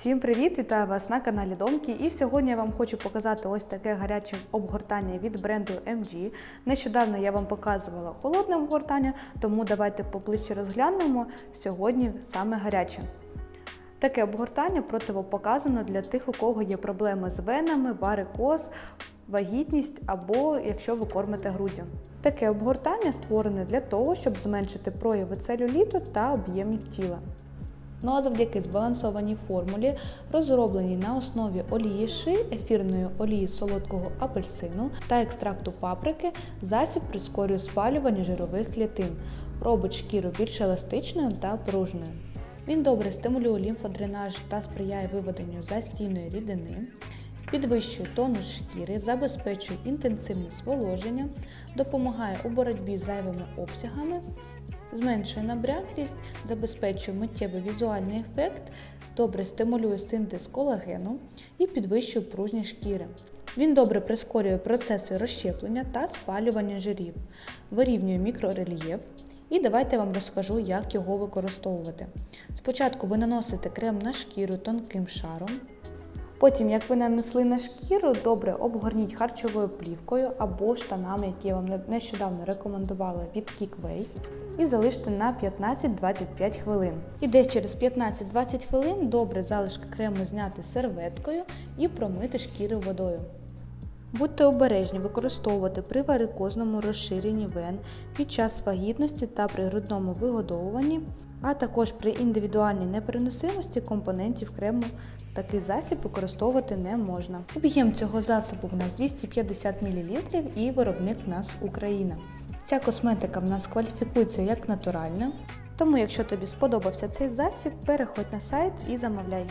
Всім привіт! Вітаю вас на каналі Домки. І сьогодні я вам хочу показати ось таке гаряче обгортання від бренду MG. Нещодавно я вам показувала холодне обгортання, тому давайте поближче розглянемо сьогодні саме гаряче. Таке обгортання противопоказано для тих, у кого є проблеми з венами, варикоз, вагітність або якщо ви кормите груддю. Таке обгортання створене для того, щоб зменшити прояви целюліту та об'ємів тіла. Ну а завдяки збалансованій формулі, розробленій на основі олії ши, ефірної олії солодкого апельсину та екстракту паприки, засіб прискорює спалювання жирових клітин, робить шкіру більш еластичною та пружною. Він добре стимулює лімфодренаж та сприяє виведенню застійної рідини, підвищує тонус шкіри, забезпечує інтенсивне зволоження, допомагає у боротьбі з зайвими обсягами, зменшує набряклість, забезпечує миттєвий візуальний ефект, добре стимулює синтез колагену і підвищує пружність шкіри. Він добре прискорює процеси розщеплення та спалювання жирів, вирівнює мікрорельєф. І давайте я вам розкажу, як його використовувати. Спочатку ви наносите крем на шкіру тонким шаром. Потім, як ви нанесли на шкіру, добре обгорніть харчовою плівкою або штанами, які я вам нещодавно рекомендувала від Kickway, і залиште на 15-25 хвилин. І десь через 15-20 хвилин добре залишки крему зняти серветкою і промити шкіру водою. Будьте обережні використовувати при варикозному розширенні вен під час вагітності та при грудному вигодовуванні, а також при індивідуальній непереносимості компонентів крему такий засіб використовувати не можна. Об'єм цього засобу в нас 250 мл і виробник в нас Україна. Ця косметика в нас кваліфікується як натуральна, тому якщо тобі сподобався цей засіб, переходь на сайт і замовляй.